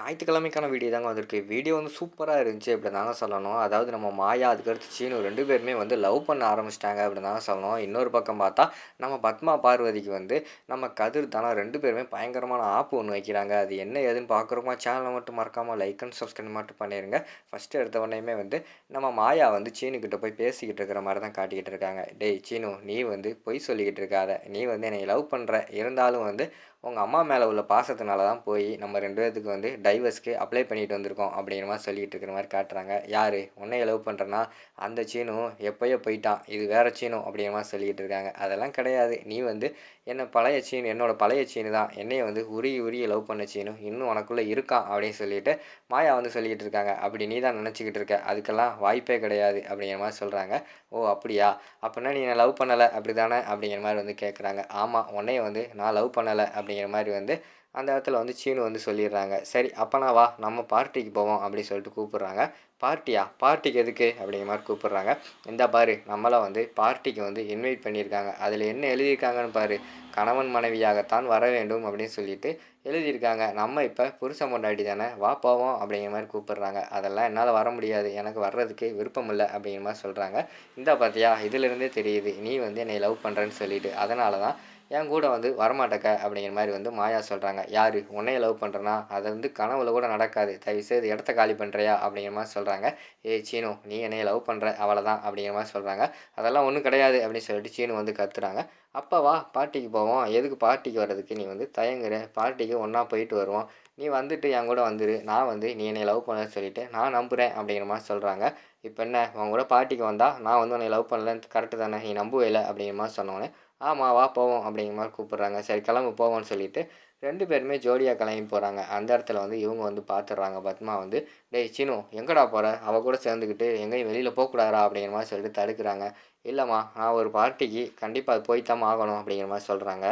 ஞாயிற்றுக்கிழமைக்கான video தாங்க வந்திருக்கு. Video வந்து சூப்பராக இருந்துச்சு அப்படி தாங்க சொல்லணும். அதாவது நம்ம மாயா அதுக்கடுத்து சீனு ரெண்டு பேருமே வந்து லவ் பண்ண ஆரம்பிச்சிட்டாங்க அப்படி தாங்க சொல்லணும். இன்னொரு பக்கம் பார்த்தா நம்ம பத்மா பார்வதிக்கு வந்து நம்ம கதிர் தானே ரெண்டு பேருமே பயங்கரமான ஆப்பு ஒன்று வைக்கிறாங்க. அது என்ன ஏதுன்னு பார்க்குறோமா சேனலை மட்டும் மறக்காமல் லைக் அண்ட் சப்ஸ்கிரைப் மட்டும் பண்ணிடுங்க ஃபஸ்ட்டு எடுத்த உடனேயுமே வந்து நம்ம மாயா வந்து சீனுக்கிட்ட போய் பேசிக்கிட்டு இருக்கிற மாதிரி தான் காட்டிக்கிட்டு இருக்காங்க. டேய் சீனு நீ வந்து பொய் சொல்லிக்கிட்டு இருக்காத. நீ வந்து என்னை லவ் பண்ணுற இருந்தாலும் வந்து உங்கள் அம்மா மேலே உள்ள பாசத்தினால தான் போய் நம்ம ரெண்டு பேர்த்துக்கு வந்து டைவர்ஸ்க்கு அப்ளை பண்ணிட்டு வந்திருக்கோம் அப்படிங்கிற மாதிரி சொல்லிகிட்டு இருக்கிற மாதிரி காட்டுறாங்க. யார்? உன்னைய லவ் பண்ணுறேன்னா அந்த சீனும் எப்போயோ போயிட்டான். இது வேறு சீனும் அப்படிங்கிற மாதிரி சொல்லிகிட்டு இருக்காங்க. அதெல்லாம் கிடையாது. நீ வந்து என்ன பழைய சீன் என்னோட பழைய சீனு தான். என்னையை வந்து உருகி உருகி லவ் பண்ண சீனும் இன்னும் உனக்குள்ளே இருக்கான் அப்படின்னு சொல்லிட்டு மாயா வந்து சொல்லிக்கிட்டு இருக்காங்க. அப்படி நீ தான் நினச்சிக்கிட்டு இருக்க. அதுக்கெல்லாம் வாய்ப்பே கிடையாது அப்படிங்கிற மாதிரி சொல்கிறாங்க ஓ அப்படியா? அப்படின்னா நீ லவ் பண்ணலை. அப்படி தானே அப்படிங்கிற மாதிரி வந்து கேட்குறாங்க ஆமாம் உன்னைய வந்து நான் லவ் பண்ணலை அப்படி அப்படிங்கிற மாதிரி வந்து அந்த இடத்துல வந்து சீனு வந்து சொல்லிடுறாங்க. சரி அப்போனா வா நம்ம பார்ட்டிக்கு போவோம் அப்படின்னு சொல்லிட்டு கூப்பிட்றாங்க. பார்ட்டியா? பார்ட்டிக்கு எதுக்கு? அப்படிங்கிற மாதிரி கூப்பிட்றாங்க. இந்த பாரு நம்மளாம் வந்து பார்ட்டிக்கு வந்து இன்வைட் பண்ணியிருக்காங்க. அதில் என்ன எழுதியிருக்காங்கன்னு பாரு. கணவன் மனைவியாகத்தான் வர வேண்டும் அப்படின்னு சொல்லிட்டு எழுதியிருக்காங்க. நம்ம இப்போ புருஷ பொண்டாட்டி தானே வா போவோம் அப்படிங்கிற மாதிரி கூப்பிட்றாங்க. அதெல்லாம் என்னால் வர முடியாது. எனக்கு வர்றதுக்கு விருப்பம் இல்லை அப்படிங்கிற மாதிரி சொல்கிறாங்க இந்த பார்த்தியா இதிலிருந்தே தெரியுது. நீ வந்து என்னை லவ் பண்ணுறேன்னு சொல்லிட்டு. அதனால தான் என் கூட வந்து வரமாட்டக்க அப்படிங்கிற மாதிரி வந்து மாயா சொல்கிறாங்க யார்? உன்னைய லவ் பண்ணுறனா அதை வந்து கனவுல கூட நடக்காது. தயவுசெய்து இடத்த காலி பண்ணுறியா அப்படிங்கிற மாதிரி சொல்கிறாங்க ஏய் சீனு நீ என்னைய லவ் பண்ணுற அவ்வளோதான் அப்படிங்கிற மாதிரி சொல்கிறாங்க அதெல்லாம் ஒன்றும் கிடையாது அப்படின்னு சொல்லிட்டு சீனு வந்து கத்துறாங்க. அப்போ வா பார்ட்டிக்கு போவோம். எதுக்கு பார்ட்டிக்கு வர்றதுக்கு? நீ வந்து தயங்குற. பார்ட்டிக்கு ஒன்றா போயிட்டு வருவோம். நீ வந்துட்டு என் கூட வந்துரு. நான் வந்து நீ என்னை லவ் பண்ண சொல்லிவிட்டு நான் நம்புகிறேன் அப்படிங்கிற மாதிரி சொல்கிறாங்க இப்போ என்ன? உன் கூட பார்ட்டிக்கு வந்தால் நான் வந்து உன்னை லவ் பண்ணலன்னு கரெக்டு தானே? நீ நம்பவே இல்லை அப்படிங்கிற மாதிரி சொன்னோன்னே ஆமாம் வா போவோம் அப்படிங்கிற மாதிரி கூப்பிட்றாங்க. சரி கிளம்பு போவோம்னு சொல்லிவிட்டு ரெண்டு பேருமே ஜோடியாக கிளம்பி போகிறாங்க அந்த இடத்துல வந்து இவங்க வந்து பார்த்துடுறாங்க பத்மா வந்து டேய் சினு எங்கடா போகிற அவள் கூட சேர்ந்துக்கிட்டு எங்கேயும் வெளியில் போகக்கூடாதா அப்படிங்கிற மாதிரி சொல்லிட்டு தடுக்கிறாங்க. இல்லைம்மா நான் ஒரு பார்ட்டிக்கு கண்டிப்பாக அது போய்த்தாம ஆகணும் அப்படிங்கிற மாதிரி சொல்கிறாங்க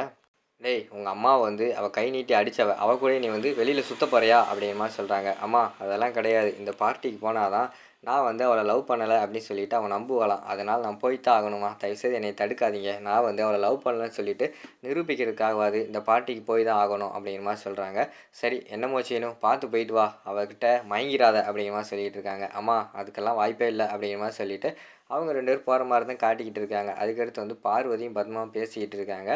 டேய் உங்கள் அம்மா வந்து அவள் கை நீட்டி அடித்தவ அவள் கூட நீ வந்து வெளியில் சுத்த போறியா? அப்படிங்கிற மாதிரி சொல்கிறாங்க அம்மா அதெல்லாம் கிடையாது. இந்த பார்ட்டிக்கு போனால் தான் நான் வந்து அவளை லவ் பண்ணலை அப்படின்னு சொல்லிட்டு அவன் நம்புவாளாம். அதனால் நான் போய்த்தான் ஆகணுமா? தயவுசெய்து என்னை தடுக்காதீங்க. நான் வந்து அவளை லவ் பண்ணலன்னு சொல்லிட்டு நிரூபிக்கிறதுக்காகவாது இந்த பாட்டிக்கு போய் தான் ஆகணும் அப்படிங்கிற மாதிரி சொல்கிறாங்க சரி என்னமோ செய்யணும் பார்த்து போயிட்டு வா. அவகிட்ட மயங்கிராத அப்படிங்கிற மாதிரி சொல்லிகிட்டு இருக்காங்க. அம்மா அதுக்கெல்லாம் வாய்ப்பே இல்லை அப்படிங்கிற மாதிரி சொல்லிட்டு அவங்க ரெண்டு பேரும் போகிற மாதிரி தான் காட்டிக்கிட்டு இருக்காங்க. அதுக்கடுத்து வந்து பார்வதியும் பத்மாவும் பேசிக்கிட்டு இருக்காங்க.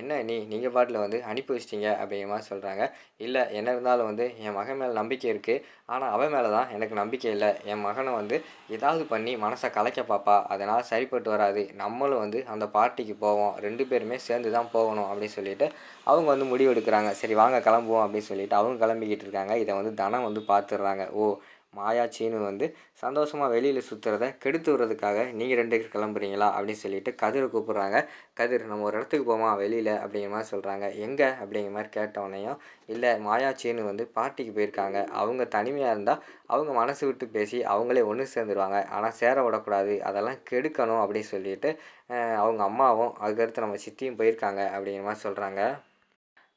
என்ன நீ நீங்கள் பாட்டில் வந்து அனுப்பி வச்சிட்டிங்க அப்படிங்கிற மாதிரி சொல்கிறாங்க இல்லை என்ன இருந்தாலும் வந்து என் மகன் மேலே நம்பிக்கை இருக்குது ஆனால் அவன் மேலே தான் எனக்கு நம்பிக்கை இல்லை. என் மகன் வந்து ஏதாவது பண்ணி மனசை கலைக்க பார்ப்பா அதனால் சரிப்பட்டு வராது. நம்மளும் வந்து அந்த பார்ட்டிக்கு போவோம். ரெண்டு பேருமே சேர்ந்து தான் போகணும் அப்படின்னு சொல்லிட்டு அவங்க வந்து முடிவு எடுக்கிறாங்க சரி வாங்க கிளம்புவோம் அப்படின்னு சொல்லிட்டு அவங்க கிளம்பிக்கிட்டு இருக்காங்க. இதை வந்து தனம் வந்து பார்த்துடுறாங்க. ஓ மாயாச்சின்னு வந்து சந்தோஷமாக வெளியில் சுற்றுறத கெடுத்து விடுறதுக்காக நீங்கள் ரெண்டு பேர் கிளம்புறீங்களா அப்படின்னு சொல்லிட்டு கதிரை கூப்பிட்றாங்க. கதிர் நம்ம ஒரு இடத்துக்கு போமா? வெளியில் அப்படிங்கிற மாதிரி சொல்கிறாங்க எங்கே? அப்படிங்கிற மாதிரி கேட்டவனையும் இல்லை மாயாச்சின்னு வந்து பார்ட்டிக்கு போயிருக்காங்க. அவங்க தனிமையாக இருந்தால் அவங்க மனசு விட்டு பேசி அவங்களே ஒன்று சேர்ந்துருவாங்க. ஆனால் சேர விடக்கூடாது. அதெல்லாம் கெடுக்கணும் அப்படின்னு சொல்லிட்டு அவங்க அம்மாவும் அதுக்கடுத்து நம்ம சித்தியும் போயிருக்காங்க அப்படிங்கிற மாதிரி சொல்கிறாங்க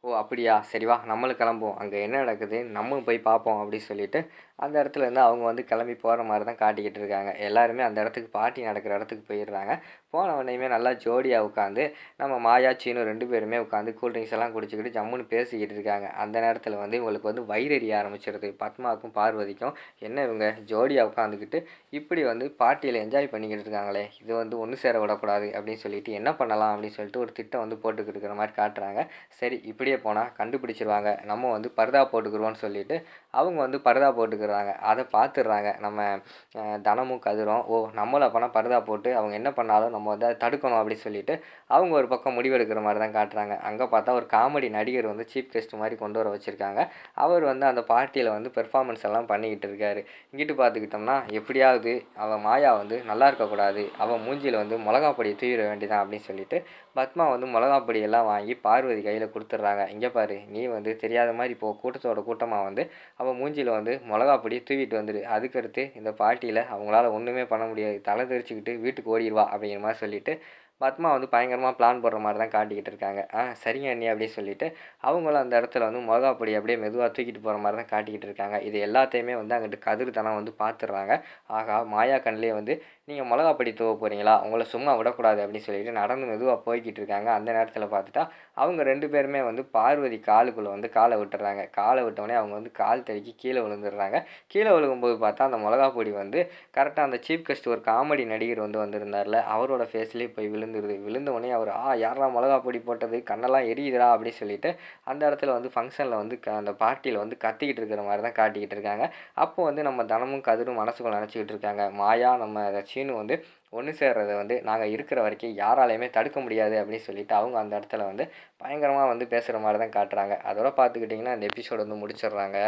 ஓ அப்படியா? சரி வா நம்மளும் கிளம்புவோம். அங்கே என்ன நடக்குது? நம்மளும் போய் பார்ப்போம் அப்படின்னு சொல்லிட்டு அந்த இடத்துல இருந்து அவங்க வந்து கிளம்பி போகிற மாதிரி தான் காட்டிக்கிட்டு இருக்காங்க. எல்லாருமே அந்த இடத்துக்கு பார்ட்டி நடக்கிற இடத்துக்கு போயிடுறாங்க. போன உடனேயுமே நல்லா ஜோடியாக உட்காந்து நம்ம மாயா சீனு ரெண்டு பேருமே உட்காந்து கூல்ட்ரிங்க்ஸ் எல்லாம் குடிச்சிக்கிட்டு ஜம்முன்னு பேசிக்கிட்டு இருக்காங்க. அந்த நேரத்தில் வந்து இவங்களுக்கு வந்து வயிறறிய ஆரம்பிச்சிருது. பத்மாவுக்கும் பார்வதிக்கும் என்ன இவங்க ஜோடியாக உட்காந்துக்கிட்டு இப்படி வந்து பார்ட்டியில் என்ஜாய் பண்ணிக்கிட்டு இருக்காங்களே? இது வந்து ஒன்று சேர விடக்கூடாது அப்படின்னு சொல்லிட்டு என்ன பண்ணலாம்? அப்படின்னு சொல்லிட்டு ஒரு திட்டம் வந்து போட்டுக்கிட்டு இருக்கிற மாதிரி காட்டுறாங்க. சரி இப்படியே போனால் கண்டுபிடிச்சிருவாங்க. நம்ம வந்து பர்தா போட்டுக்கிறோன்னு சொல்லிட்டு அவங்க வந்து பர்தா போட்டுக்கிறாங்க. அதை பார்த்துடுறாங்க. நம்ம தனமும் கதிரும் ஓ நம்மளும் அப்போனா பர்தா போட்டு அவங்க என்ன பண்ணாலும் மொதல் தடுக்கணும் அப்படின்னு சொல்லிட்டு அவங்க ஒரு பக்கம் முடிவெடுக்கிற மாதிரி தான் காட்டுறாங்க. அங்கே பார்த்தா ஒரு காமெடி நடிகர் வந்து சீஃப் கெஸ்ட் மாதிரி கொண்டு வர வச்சுருக்காங்க. அவர் வந்து அந்த பார்ட்டியில் வந்து பெர்ஃபார்மன்ஸ் எல்லாம் பண்ணிக்கிட்டு இருக்காரு. இங்கிட்டு பார்த்துக்கிட்டோம்னா எப்படியாவது அவன் மாயா வந்து நல்லா இருக்கக்கூடாது. அவன் மூஞ்சியில் வந்து மிளகா பொடி தூவிட வேண்டியதான் அப்படின்னு சொல்லிட்டு பத்மா வந்து மிளகா பொடியெல்லாம் வாங்கி பார்வதி கையில் கொடுத்துட்றாங்க. இங்கே பாரு நீ வந்து தெரியாத மாதிரி போ கூட்டத்தோட கூட்டமாக வந்து அவள் மூஞ்சியில் வந்து மிளகா பொடி தூவிட்டு வந்துடு அதுக்கடுத்து இந்த பார்ட்டியில் அவங்களால ஒன்றுமே பண்ண முடியாது. தலை தெரிச்சுக்கிட்டு வீட்டுக்கு ஓடிடுவா அப்படிங்கிற மாதிரி சொல்லிட்டு பத்மா வந்து பயங்கரமாக பிளான் போடுற மாதிரி தான் காட்டிக்கிட்டு இருக்காங்க. ஆ சரிங்க அண்ணி அப்படின்னு சொல்லிட்டு அவங்களும் அந்த இடத்துல வந்து மிளகா பொடி அப்படியே மெதுவாக தூக்கிட்டு போகிற மாதிரி தான் காட்டிக்கிட்டு இருக்காங்க. இது எல்லாத்தையுமே வந்து அங்கிட்டு கதிர் தனம் வந்து பார்த்துடுறாங்க ஆகா மாயா கண்ணிலே வந்து நீங்கள் மிளகா பொடி தூவ போகிறீங்களா உங்களை சும்மா விடக்கூடாது அப்படின்னு சொல்லிட்டு நடந்து மெதுவாக போய்கிட்டு இருக்காங்க. அந்த நேரத்தில் பார்த்துட்டா அவங்க ரெண்டு பேருமே வந்து பார்வதி காலுக்குள்ளே வந்து காலை விட்டுறாங்க. காலை விட்டோடனே அவங்க வந்து கால் தடுக்கி கீழே விழுந்துடுறாங்க. கீழே விழுகும்போது பார்த்தா அந்த மிளகா பொடி வந்து கரெக்டாக அந்த சீஃப் கெஸ்ட் ஒரு காமெடி நடிகர் வந்து வந்திருந்தார்ல. அவரோட ஃபேஸ்லேயே போய் விழுந்து விழுந்துருது. விழுந்தவொடனே அவர் ஆ யாரெல்லாம் மிளகா பொடி போட்டது? கண்ணெல்லாம் எரியுதுடா அப்படின்னு சொல்லிட்டு அந்த இடத்துல வந்து ஃபங்க்ஷனில் வந்து க அந்த பார்ட்டியில் வந்து கத்திக்கிட்டு இருக்கிற மாதிரி தான் காட்டிக்கிட்டு இருக்காங்க. அப்போ வந்து நம்ம தனமும் கதிரும் மனசுக்குள்ள நினச்சிக்கிட்டு இருக்காங்க. மாயா நம்ம சீனு வந்து ஒன்று சேர்றதை வந்து நாங்கள் இருக்கிற வரைக்கும் யாராலையுமே தடுக்க முடியாது அப்படின்னு சொல்லிட்டு அவங்க அந்த இடத்துல வந்து பயங்கரமாக வந்து பேசுகிற மாதிரி தான் காட்டுறாங்க. அதோட பார்த்துக்கிட்டிங்கன்னா அந்த எபிசோடு வந்து முடிச்சிடுறாங்க.